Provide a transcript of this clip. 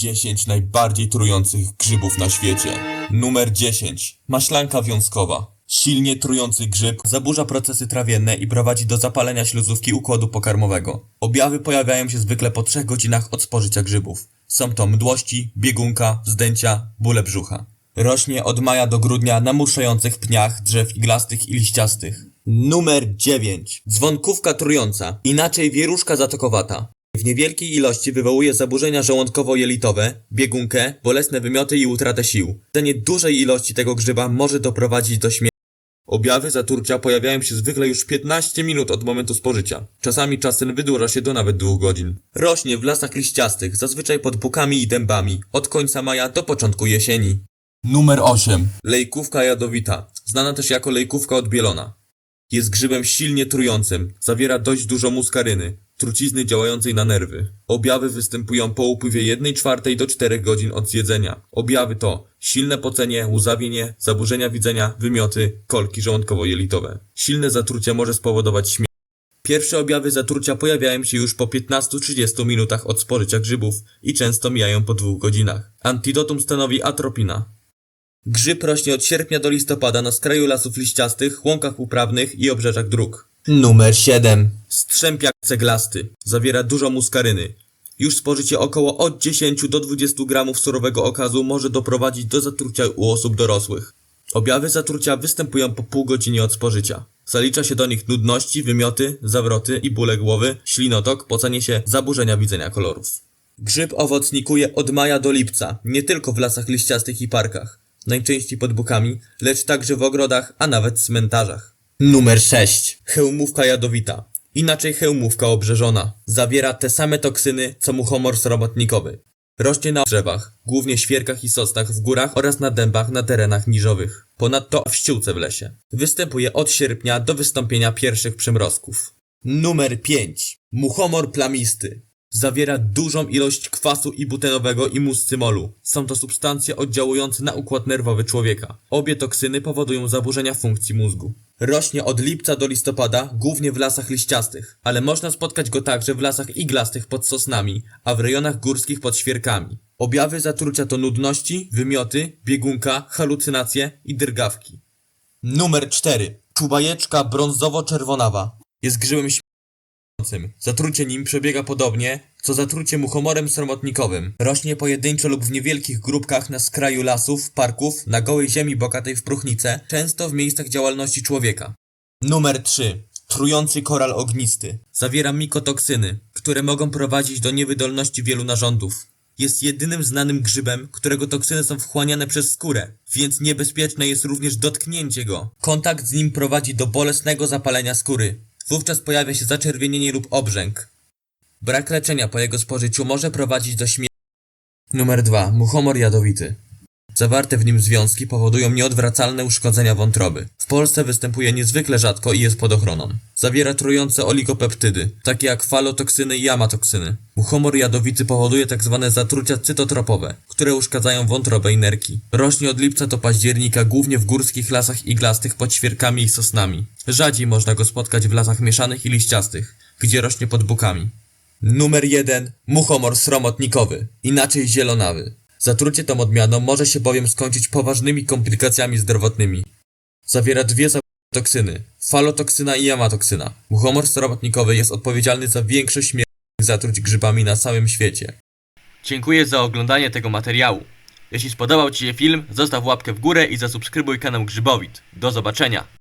10 najbardziej trujących grzybów na świecie. Numer 10. Maślanka wiązkowa. Silnie trujący grzyb zaburza procesy trawienne i prowadzi do zapalenia śluzówki układu pokarmowego. Objawy pojawiają się zwykle po 3 godzinach od spożycia grzybów. Są to mdłości, biegunka, wzdęcia, bóle brzucha. Rośnie od maja do grudnia na muszających pniach drzew iglastych i liściastych. Numer 9. Dzwonkówka trująca, inaczej wieruszka zatokowata. W niewielkiej ilości wywołuje zaburzenia żołądkowo-jelitowe, biegunkę, bolesne wymioty i utratę sił. Jedzenie dużej ilości tego grzyba może doprowadzić do śmierci. Objawy zatrucia pojawiają się zwykle już 15 minut od momentu spożycia. Czasami czas ten wydłuża się do nawet dwóch godzin. Rośnie w lasach liściastych, zazwyczaj pod bukami i dębami, od końca maja do początku jesieni. Numer 8. Lejkówka jadowita, znana też jako lejkówka odbielona. Jest grzybem silnie trującym, zawiera dość dużo muskaryny, trucizny działającej na nerwy. Objawy występują po upływie 1 czwartej do 4 godzin od zjedzenia. Objawy to silne pocenie, łzawienie, zaburzenia widzenia, wymioty, kolki żołądkowo-jelitowe. Silne zatrucie może spowodować śmierć. Pierwsze objawy zatrucia pojawiają się już po 15-30 minutach od spożycia grzybów i często mijają po dwóch godzinach. Antidotum stanowi atropina. Grzyb rośnie od sierpnia do listopada na skraju lasów liściastych, łąkach uprawnych i obrzeżach dróg. Numer 7. Strzępiak ceglasty. Zawiera dużo muskaryny. Już spożycie około od 10 do 20 gramów surowego okazu może doprowadzić do zatrucia u osób dorosłych. Objawy zatrucia występują po pół godzinie od spożycia. Zalicza się do nich nudności, wymioty, zawroty i bóle głowy, ślinotok, pocenie się, zaburzenia widzenia kolorów. Grzyb owocnikuje od maja do lipca, nie tylko w lasach liściastych i parkach, najczęściej pod bukami, lecz także w ogrodach, a nawet cmentarzach. Numer 6. Hełmówka jadowita. Inaczej hełmówka obrzeżona. Zawiera te same toksyny, co muchomor sromotnikowy. Rośnie na drzewach, głównie świerkach i sosnach w górach oraz na dębach na terenach niżowych. Ponadto w ściółce w lesie. Występuje od sierpnia do wystąpienia pierwszych przymrozków. Numer 5. Muchomor plamisty. Zawiera dużą ilość kwasu ibutenowego i muscymolu. Są to substancje oddziałujące na układ nerwowy człowieka. Obie toksyny powodują zaburzenia funkcji mózgu. Rośnie od lipca do listopada, głównie w lasach liściastych, ale można spotkać go także w lasach iglastych pod sosnami, a w rejonach górskich pod świerkami. Objawy zatrucia to nudności, wymioty, biegunka, halucynacje i drgawki. Numer 4. Czubajeczka brązowo-czerwonawa. Jest grzybem. Zatrucie nim przebiega podobnie, co zatrucie muchomorem sromotnikowym. Rośnie pojedynczo lub w niewielkich grupkach na skraju lasów, parków, na gołej ziemi bogatej w próchnice, często w miejscach działalności człowieka. Numer 3. Trujący koral ognisty. Zawiera mikotoksyny, które mogą prowadzić do niewydolności wielu narządów. Jest jedynym znanym grzybem, którego toksyny są wchłaniane przez skórę, więc niebezpieczne jest również dotknięcie go. Kontakt z nim prowadzi do bolesnego zapalenia skóry. Wówczas pojawia się zaczerwienienie lub obrzęk. Brak leczenia po jego spożyciu może prowadzić do śmierci. Numer 2. Muchomor jadowity. Zawarte w nim związki powodują nieodwracalne uszkodzenia wątroby. W Polsce występuje niezwykle rzadko i jest pod ochroną. Zawiera trujące oligopeptydy, takie jak falotoksyny i amatoksyny. Muchomor jadowity powoduje tzw. zatrucia cytotropowe, które uszkadzają wątrobę i nerki. Rośnie od lipca do października głównie w górskich lasach iglastych pod świerkami i sosnami. Rzadziej można go spotkać w lasach mieszanych i liściastych, gdzie rośnie pod bukami. Numer 1. Muchomor sromotnikowy, inaczej zielonawy. Zatrucie tą odmianą może się bowiem skończyć poważnymi komplikacjami zdrowotnymi. Zawiera dwie toksyny, falotoksyna i amatoksyna. Muchomor sromotnikowy jest odpowiedzialny za większość śmiertelnych zatruć grzybami na całym świecie. Dziękuję za oglądanie tego materiału. Jeśli spodobał Ci się film, zostaw łapkę w górę i zasubskrybuj kanał Grzybowit. Do zobaczenia!